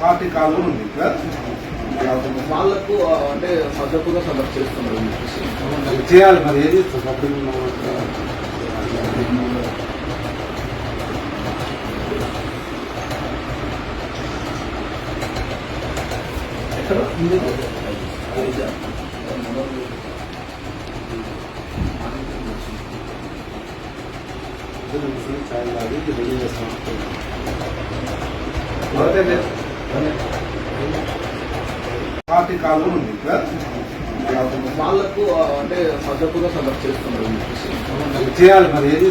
Party కాలం ఉంది. కదా? వాళ్ళకు అంటే సజపుగా సదఫ్ చేస్తున్నారు. చేయాలి మరి ఏది సపోర్టింగ్ ఎక్కడ? పార్టీ కాలం ఉంది? వాళ్ళకు అంటే సజపుగా సదఫ్ చేస్తున్నారు. చేయాలి మరి ఏది?